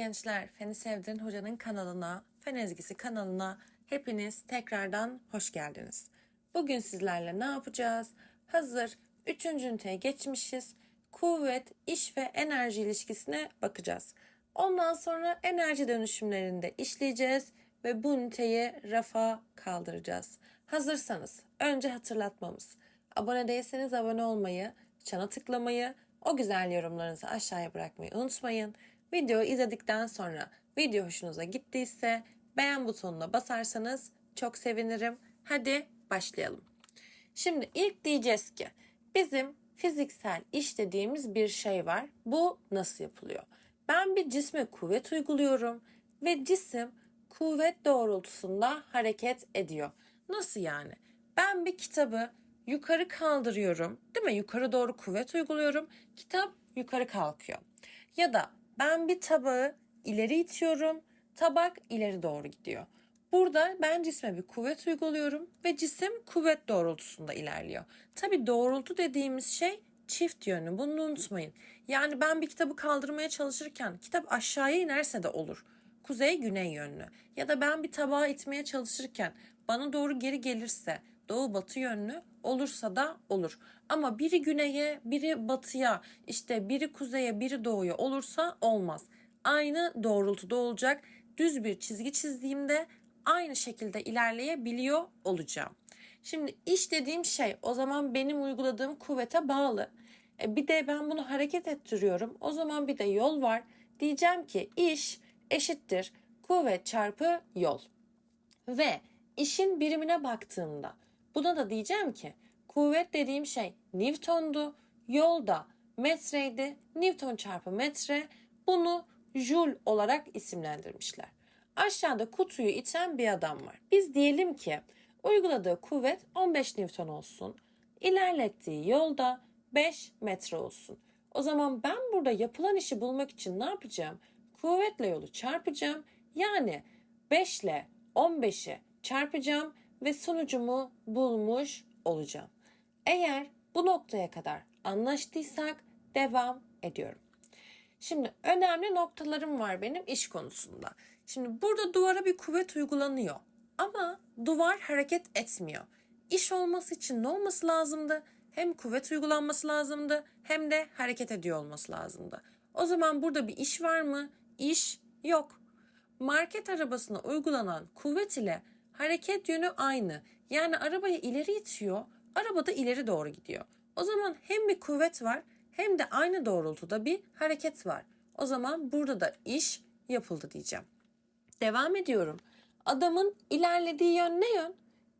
gençler, Feni Sevdirin Hoca'nın kanalına, Fen Ezgisi kanalına hepiniz tekrardan hoş geldiniz. Bugün sizlerle ne yapacağız? Hazır 3. üniteye geçmişiz. Kuvvet, iş ve enerji ilişkisine bakacağız. Ondan sonra enerji dönüşümlerinde işleyeceğiz ve bu üniteyi rafa kaldıracağız. Hazırsanız önce hatırlatmamız. Abone değilseniz abone olmayı, çana tıklamayı, o güzel yorumlarınızı aşağıya bırakmayı unutmayın. Videoyu izledikten sonra video hoşunuza gittiyse beğen butonuna basarsanız çok sevinirim. Hadi başlayalım. Şimdi ilk diyeceğiz ki bizim fiziksel iş dediğimiz bir şey var. Bu nasıl yapılıyor? Ben bir cisme kuvvet uyguluyorum ve cisim kuvvet doğrultusunda hareket ediyor. Nasıl yani? Ben bir kitabı yukarı kaldırıyorum, değil mi? Yukarı doğru kuvvet uyguluyorum. Kitap yukarı kalkıyor. Ya da ben bir tabağı ileri itiyorum, tabak ileri doğru gidiyor. Burada ben cisme bir kuvvet uyguluyorum ve cisim kuvvet doğrultusunda ilerliyor. Tabi doğrultu dediğimiz şey çift yönlü bunu unutmayın. Yani ben bir kitabı kaldırmaya çalışırken kitap aşağıya inerse de olur. Kuzey güney yönlü. Ya da ben bir tabağı itmeye çalışırken bana doğru geri gelirse doğu batı yönlü olursa da olur. Ama biri güneye, biri batıya, işte biri kuzeye, biri doğuya olursa olmaz. Aynı doğrultuda olacak. Düz bir çizgi çizdiğimde aynı şekilde ilerleyebiliyor olacağım. Şimdi iş dediğim şey o zaman benim uyguladığım kuvvete bağlı. E bir de ben bunu hareket ettiriyorum. O zaman bir de yol var. Diyeceğim ki iş eşittir kuvvet çarpı yol. Ve işin birimine baktığımda buna da diyeceğim ki kuvvet dediğim şey Newton'du. Yolda metreydi. Newton çarpı metre. Bunu Joule olarak isimlendirmişler. Aşağıda kutuyu iten bir adam var. Biz diyelim ki uyguladığı kuvvet 15 Newton olsun. İlerlettiği yolda 5 metre olsun. O zaman ben burada yapılan işi bulmak için ne yapacağım? Kuvvetle yolu çarpacağım. Yani 5 ile 15'i çarpacağım ve sonucumu bulmuş olacağım. Eğer bu noktaya kadar anlaştıysak devam ediyorum. Şimdi önemli noktalarım var benim iş konusunda. Şimdi burada duvara bir kuvvet uygulanıyor ama duvar hareket etmiyor. İş olması için ne olması lazımdı? Hem kuvvet uygulanması lazımdı hem de hareket ediyor olması lazımdı. O zaman burada bir iş var mı? İş yok. Market arabasına uygulanan kuvvet ile hareket yönü aynı. Yani arabayı ileri itiyor, araba da ileri doğru gidiyor. O zaman hem bir kuvvet var hem de aynı doğrultuda bir hareket var. O zaman burada da iş yapıldı diyeceğim. Devam ediyorum. Adamın ilerlediği yön ne yön?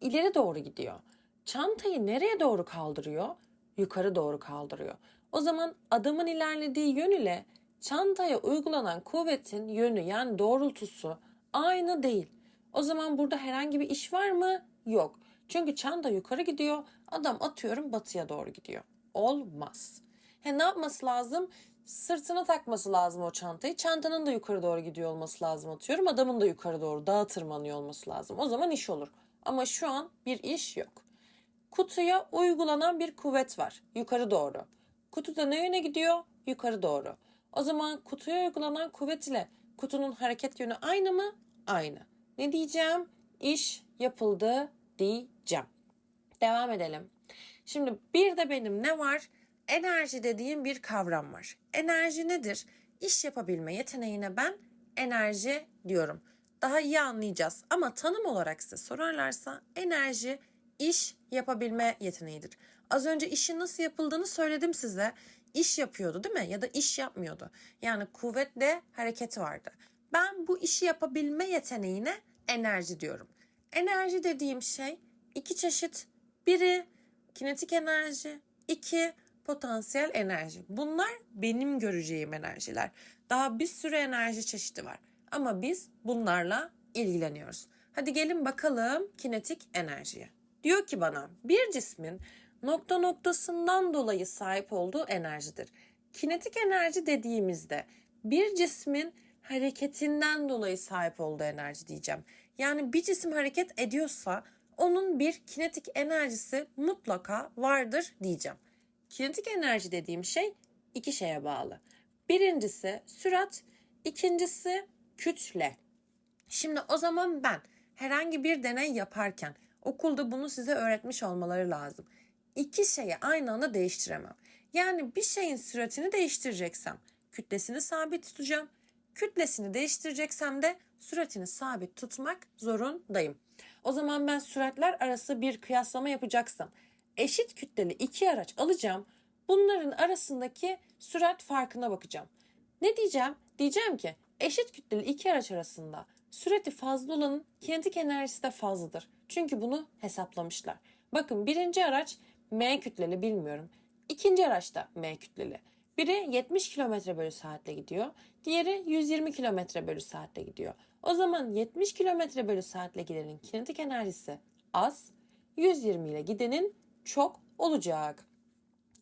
İleri doğru gidiyor. Çantayı nereye doğru kaldırıyor? Yukarı doğru kaldırıyor. O zaman adamın ilerlediği yön ile çantaya uygulanan kuvvetin yönü yani doğrultusu aynı değil. O zaman burada herhangi bir iş var mı? Yok. Çünkü çanta yukarı gidiyor, adam atıyorum batıya doğru gidiyor. Olmaz. He, ne yapması lazım? Sırtına takması lazım o çantayı. Çantanın da yukarı doğru gidiyor olması lazım atıyorum. Adamın da yukarı doğru dağa tırmanıyor olması lazım. O zaman iş olur. Ama şu an bir iş yok. Kutuya uygulanan bir kuvvet var. Yukarı doğru. Kutuda ne yöne gidiyor? Yukarı doğru. O zaman kutuya uygulanan kuvvet ile kutunun hareket yönü aynı mı? Aynı. Ne diyeceğim? İş yapıldı diyeceğim. Devam edelim. Şimdi bir de benim ne var? Enerji dediğim bir kavram var. Enerji nedir? İş yapabilme yeteneğine ben enerji diyorum. Daha iyi anlayacağız ama tanım olarak size sorarlarsa enerji iş yapabilme yeteneğidir. Az önce işin nasıl yapıldığını söyledim size. İş yapıyordu değil mi? Ya da iş yapmıyordu. Yani kuvvetle hareketi vardı. Ben bu işi yapabilme yeteneğine enerji diyorum. Enerji dediğim şey iki çeşit. Biri kinetik enerji, iki potansiyel enerji. Bunlar benim göreceğim enerjiler. Daha bir sürü enerji çeşidi var. Ama biz bunlarla ilgileniyoruz. Hadi gelin bakalım kinetik enerjiye. Diyor ki bana bir cismin nokta noktasından dolayı sahip olduğu enerjidir. Kinetik enerji dediğimizde bir cismin hareketinden dolayı sahip olduğu enerji diyeceğim. Yani bir cisim hareket ediyorsa onun bir kinetik enerjisi mutlaka vardır diyeceğim. Kinetik enerji dediğim şey iki şeye bağlı. Birincisi sürat, İkincisi kütle. Şimdi o zaman ben herhangi bir deney yaparken okulda bunu size öğretmiş olmaları lazım. İki şeyi aynı anda değiştiremem. Yani bir şeyin süratini değiştireceksem kütlesini sabit tutacağım. Kütlesini değiştireceksem de süratini sabit tutmak zorundayım. O zaman ben süratler arası bir kıyaslama yapacaksam eşit kütleli iki araç alacağım. Bunların arasındaki sürat farkına bakacağım. Ne diyeceğim? Diyeceğim ki eşit kütleli iki araç arasında sürati fazla olanın kinetik enerjisi de fazladır. Çünkü bunu hesaplamışlar. Bakın birinci araç M kütleli bilmiyorum. İkinci araç da M kütleli. Biri 70 km bölü saatle gidiyor. Diğeri 120 km bölü saatle gidiyor. O zaman 70 km bölü saatle gidenin kinetik enerjisi az. 120 ile gidenin çok olacak.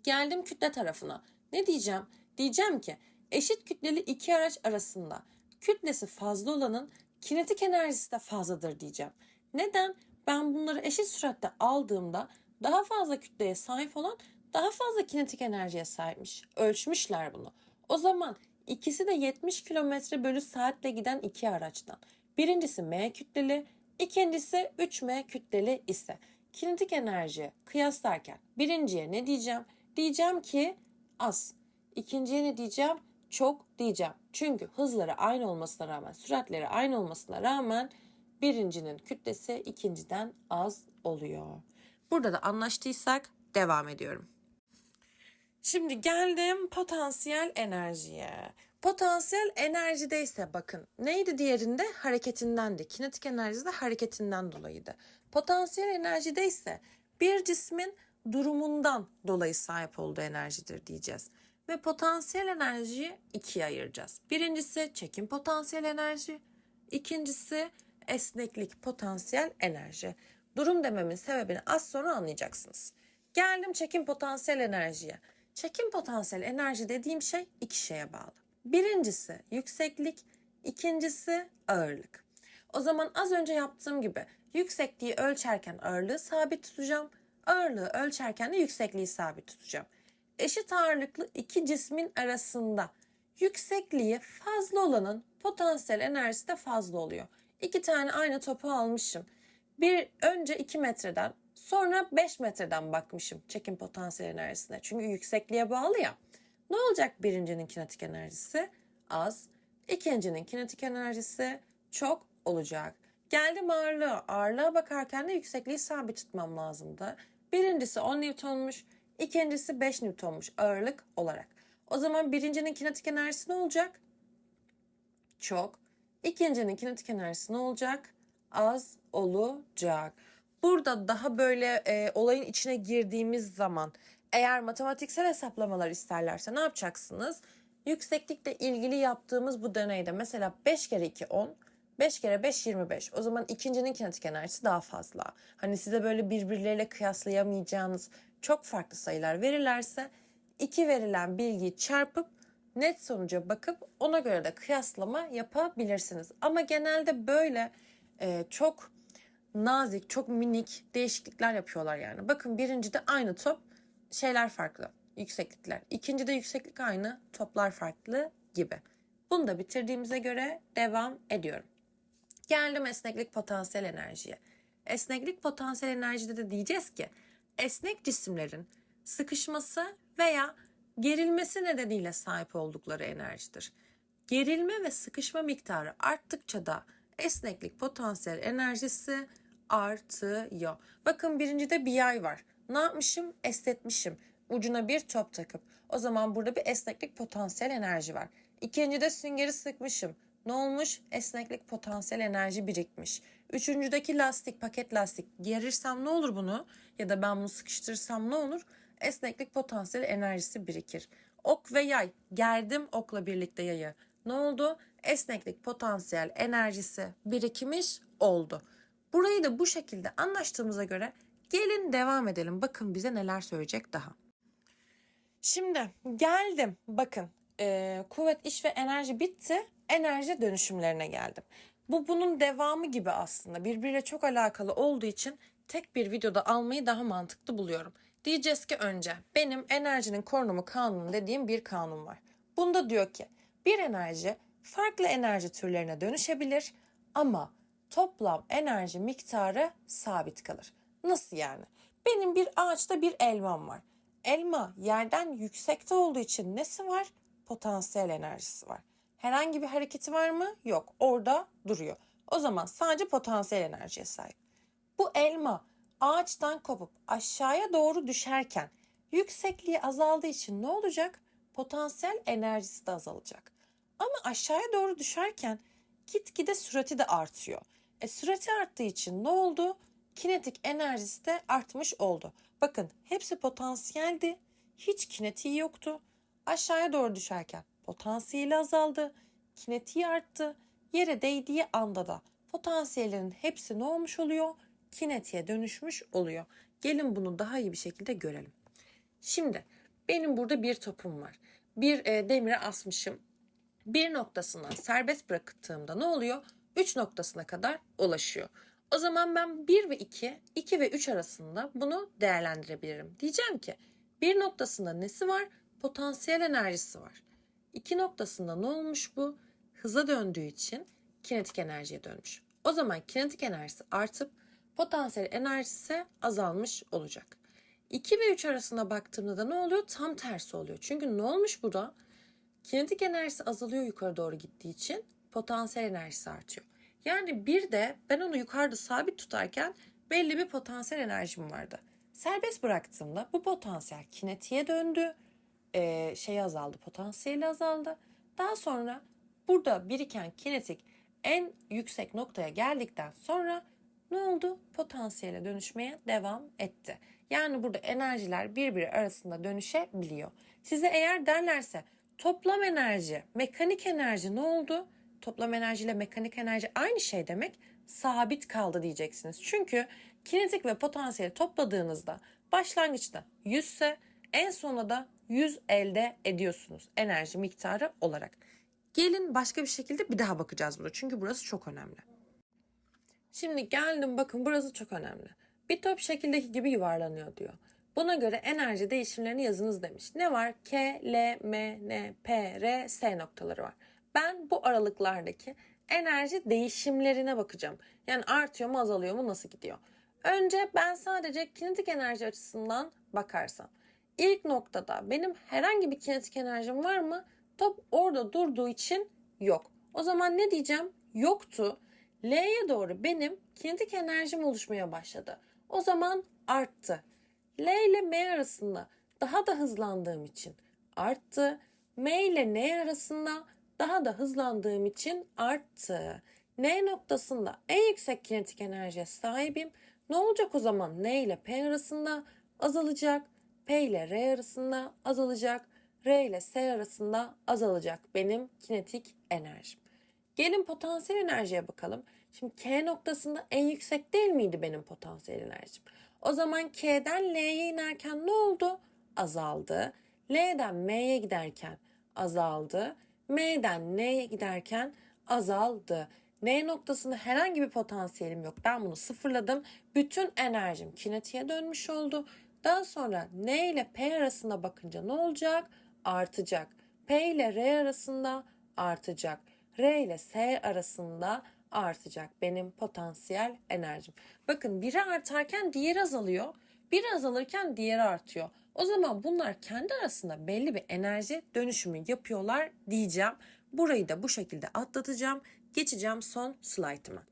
Geldim kütle tarafına. Ne diyeceğim? Diyeceğim ki eşit kütleli iki araç arasında kütlesi fazla olanın kinetik enerjisi de fazladır diyeceğim. Neden? Ben bunları eşit süratte aldığımda daha fazla kütleye sahip olan daha fazla kinetik enerjiye sahipmiş. Ölçmüşler bunu. O zaman ikisi de 70 km bölü saatle giden iki araçtan. Birincisi M kütleli, ikincisi 3M kütleli ise kinetik enerji kıyaslarken birinciye ne diyeceğim? Diyeceğim ki az. İkinciye ne diyeceğim? Çok diyeceğim. Çünkü hızları aynı olmasına rağmen, süratleri aynı olmasına rağmen birincinin kütlesi ikinciden az oluyor. Burada da anlaştıysak devam ediyorum. Şimdi geldim potansiyel enerjiye. Potansiyel enerjide ise bakın neydi diğerinde hareketindendi. Kinetik enerji de hareketinden dolayıydı. Potansiyel enerjide ise bir cismin durumundan dolayı sahip olduğu enerjidir diyeceğiz. Ve potansiyel enerjiyi ikiye ayıracağız. Birincisi çekim potansiyel enerji, ikincisi esneklik potansiyel enerji. Durum dememin sebebini az sonra anlayacaksınız. Geldim çekim potansiyel enerjiye. Çekim potansiyel enerji dediğim şey iki şeye bağlı. Birincisi yükseklik, ikincisi ağırlık. O zaman az önce yaptığım gibi yüksekliği ölçerken ağırlığı sabit tutacağım. Ağırlığı ölçerken de yüksekliği sabit tutacağım. Eşit ağırlıklı iki cismin arasında yüksekliği fazla olanın potansiyel enerjisi de fazla oluyor. İki tane aynı topu almışım. Bir önce 2 metreden sonra 5 metreden bakmışım çekim potansiyel enerjisine. Çünkü yüksekliğe bağlı ya. Ne olacak birincinin kinetik enerjisi? Az. İkincinin kinetik enerjisi çok olacak. Geldim ağırlığa. Ağırlığa bakarken de yüksekliği sabit tutmam lazımdı. Birincisi 10 Newton'muş. ikincisi 5 Newton'muş ağırlık olarak. O zaman birincinin kinetik enerjisi ne olacak? Çok. İkincinin kinetik enerjisi ne olacak? Az olacak. Burada daha böyle e, olayın içine girdiğimiz zaman eğer matematiksel hesaplamalar isterlerse ne yapacaksınız? Yükseklikle ilgili yaptığımız bu deneyde mesela 5 kere 2 10, 5 kere 5 25. O zaman ikincinin kinetik enerjisi daha fazla. Hani size böyle birbirleriyle kıyaslayamayacağınız çok farklı sayılar verirlerse iki verilen bilgiyi çarpıp net sonuca bakıp ona göre de kıyaslama yapabilirsiniz. Ama genelde böyle e, çok nazik, çok minik değişiklikler yapıyorlar yani. Bakın birincide aynı top, şeyler farklı, yükseklikler. İkincide yükseklik aynı, toplar farklı gibi. Bunu da bitirdiğimize göre devam ediyorum. Geldim esneklik potansiyel enerjiye. Esneklik potansiyel enerjide de diyeceğiz ki esnek cisimlerin sıkışması veya gerilmesi nedeniyle sahip oldukları enerjidir. Gerilme ve sıkışma miktarı arttıkça da esneklik potansiyel enerjisi artıyor. Bakın birincide bir yay var. Ne yapmışım? Esnetmişim. Ucuna bir top takıp. O zaman burada bir esneklik potansiyel enerji var. İkincide süngeri sıkmışım. Ne olmuş? Esneklik potansiyel enerji birikmiş. Üçüncüdeki lastik, paket lastik gerirsem ne olur bunu? Ya da ben bunu sıkıştırırsam ne olur? Esneklik potansiyel enerjisi birikir. Ok ve yay. Gerdim okla birlikte yayı. Ne oldu? Esneklik potansiyel enerjisi birikmiş oldu. Burayı da bu şekilde anlaştığımıza göre gelin devam edelim. Bakın bize neler söyleyecek daha. Şimdi geldim. Bakın e, kuvvet, iş ve enerji bitti. Enerji dönüşümlerine geldim. Bu bunun devamı gibi aslında. Birbiriyle çok alakalı olduğu için tek bir videoda almayı daha mantıklı buluyorum. Diyeceğiz ki önce benim enerjinin korunumu kanunu dediğim bir kanun var. Bunda diyor ki bir enerji farklı enerji türlerine dönüşebilir ama toplam enerji miktarı sabit kalır. Nasıl yani? Benim bir ağaçta bir elmam var. Elma yerden yüksekte olduğu için nesi var? Potansiyel enerjisi var. Herhangi bir hareketi var mı? Yok. Orada duruyor. O zaman sadece potansiyel enerjiye sahip. Bu elma ağaçtan kopup aşağıya doğru düşerken yüksekliği azaldığı için ne olacak? Potansiyel enerjisi de azalacak. Ama aşağıya doğru düşerken gitgide sürati de artıyor. E sürati arttığı için ne oldu? Kinetik enerjisi de artmış oldu. Bakın hepsi potansiyeldi. Hiç kinetiği yoktu. Aşağıya doğru düşerken potansiyeli azaldı. Kinetiği arttı. Yere değdiği anda da potansiyellerin hepsi ne olmuş oluyor? Kinetiğe dönüşmüş oluyor. Gelin bunu daha iyi bir şekilde görelim. Şimdi benim burada bir topum var. Bir e, demire asmışım. Bir noktasından serbest bıraktığımda ne oluyor? 3 noktasına kadar ulaşıyor. O zaman ben 1 ve 2, 2 ve 3 arasında bunu değerlendirebilirim. Diyeceğim ki bir noktasında nesi var? Potansiyel enerjisi var. İki noktasında ne olmuş bu? Hıza döndüğü için kinetik enerjiye dönmüş. O zaman kinetik enerjisi artıp potansiyel enerjisi azalmış olacak. 2 ve 3 arasında baktığımda da ne oluyor? Tam tersi oluyor. Çünkü ne olmuş burada? Kinetik enerjisi azalıyor yukarı doğru gittiği için potansiyel enerjisi artıyor. Yani bir de ben onu yukarıda sabit tutarken belli bir potansiyel enerjim vardı. Serbest bıraktığımda bu potansiyel kinetiğe döndü. Ee, şey azaldı, potansiyeli azaldı. Daha sonra burada biriken kinetik en yüksek noktaya geldikten sonra ne oldu? Potansiyele dönüşmeye devam etti. Yani burada enerjiler birbiri arasında dönüşebiliyor. Size eğer derlerse toplam enerji, mekanik enerji ne oldu? Toplam enerji ile mekanik enerji aynı şey demek. Sabit kaldı diyeceksiniz. Çünkü kinetik ve potansiyeli topladığınızda başlangıçta 100 ise en sonunda da 100 elde ediyorsunuz enerji miktarı olarak. Gelin başka bir şekilde bir daha bakacağız burada. Çünkü burası çok önemli. Şimdi geldim bakın burası çok önemli. Bir top şekildeki gibi yuvarlanıyor diyor. Buna göre enerji değişimlerini yazınız demiş. Ne var? K, L, M, N, P, R, S noktaları var. Ben bu aralıklardaki enerji değişimlerine bakacağım. Yani artıyor mu azalıyor mu nasıl gidiyor? Önce ben sadece kinetik enerji açısından bakarsam. İlk noktada benim herhangi bir kinetik enerjim var mı? Top orada durduğu için yok. O zaman ne diyeceğim? Yoktu. L'ye doğru benim kinetik enerjim oluşmaya başladı. O zaman arttı. L ile M arasında daha da hızlandığım için arttı. M ile N arasında daha da hızlandığım için arttı. N noktasında en yüksek kinetik enerjiye sahibim. Ne olacak o zaman? N ile P arasında azalacak. P ile R arasında azalacak. R ile S arasında azalacak benim kinetik enerjim. Gelin potansiyel enerjiye bakalım. Şimdi K noktasında en yüksek değil miydi benim potansiyel enerjim? O zaman K'den L'ye inerken ne oldu? Azaldı. L'den M'ye giderken azaldı. M'den N'ye giderken azaldı. N noktasında herhangi bir potansiyelim yok. Ben bunu sıfırladım. Bütün enerjim kinetiğe dönmüş oldu. Daha sonra N ile P arasında bakınca ne olacak? Artacak. P ile R arasında artacak. R ile S arasında artacak benim potansiyel enerjim. Bakın biri artarken diğeri azalıyor. Biri azalırken diğeri artıyor. O zaman bunlar kendi arasında belli bir enerji dönüşümü yapıyorlar diyeceğim. Burayı da bu şekilde atlatacağım. Geçeceğim son slaytıma.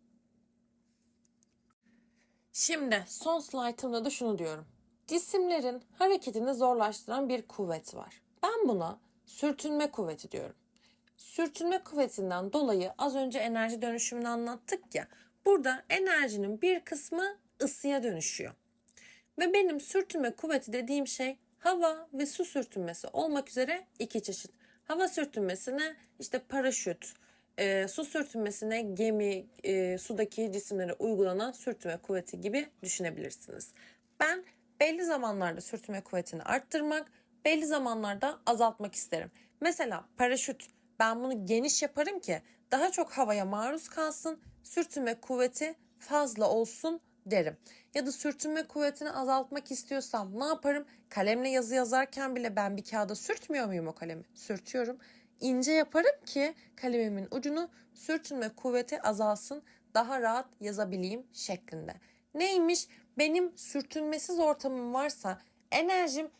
Şimdi son slaytımda da şunu diyorum. Cisimlerin hareketini zorlaştıran bir kuvvet var. Ben buna sürtünme kuvveti diyorum. Sürtünme kuvvetinden dolayı az önce enerji dönüşümünü anlattık ya. Burada enerjinin bir kısmı ısıya dönüşüyor. Ve benim sürtünme kuvveti dediğim şey hava ve su sürtünmesi olmak üzere iki çeşit. Hava sürtünmesine işte paraşüt, e, su sürtünmesine gemi, e, sudaki cisimlere uygulanan sürtünme kuvveti gibi düşünebilirsiniz. Ben belli zamanlarda sürtünme kuvvetini arttırmak, belli zamanlarda azaltmak isterim. Mesela paraşüt ben bunu geniş yaparım ki daha çok havaya maruz kalsın, sürtünme kuvveti fazla olsun derim. Ya da sürtünme kuvvetini azaltmak istiyorsam ne yaparım? Kalemle yazı yazarken bile ben bir kağıda sürtmüyor muyum o kalemi? Sürtüyorum. ince yaparım ki kalemimin ucunu sürtünme kuvveti azalsın, daha rahat yazabileyim şeklinde. Neymiş? Benim sürtünmesiz ortamım varsa enerjim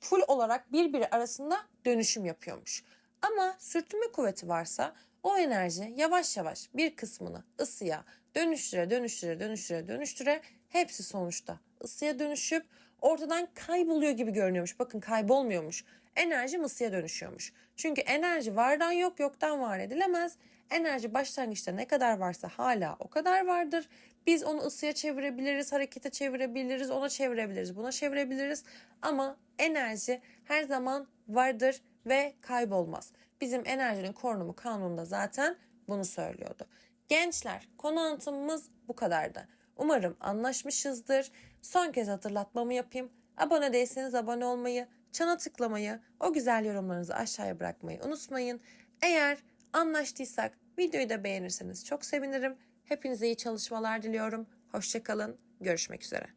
full olarak birbiri arasında dönüşüm yapıyormuş. Ama sürtünme kuvveti varsa o enerji yavaş yavaş bir kısmını ısıya dönüştüre dönüştüre dönüştüre dönüştüre hepsi sonuçta ısıya dönüşüp ortadan kayboluyor gibi görünüyormuş. Bakın kaybolmuyormuş. Enerji ısıya dönüşüyormuş. Çünkü enerji vardan yok yoktan var edilemez. Enerji başlangıçta ne kadar varsa hala o kadar vardır. Biz onu ısıya çevirebiliriz, harekete çevirebiliriz, ona çevirebiliriz, buna çevirebiliriz. Ama enerji her zaman vardır ve kaybolmaz. Bizim enerjinin korunumu kanununda zaten bunu söylüyordu. Gençler konu anlatımımız bu kadardı. Umarım anlaşmışızdır. Son kez hatırlatmamı yapayım. Abone değilseniz abone olmayı, çana tıklamayı, o güzel yorumlarınızı aşağıya bırakmayı unutmayın. Eğer anlaştıysak videoyu da beğenirseniz çok sevinirim. Hepinize iyi çalışmalar diliyorum. Hoşçakalın. Görüşmek üzere.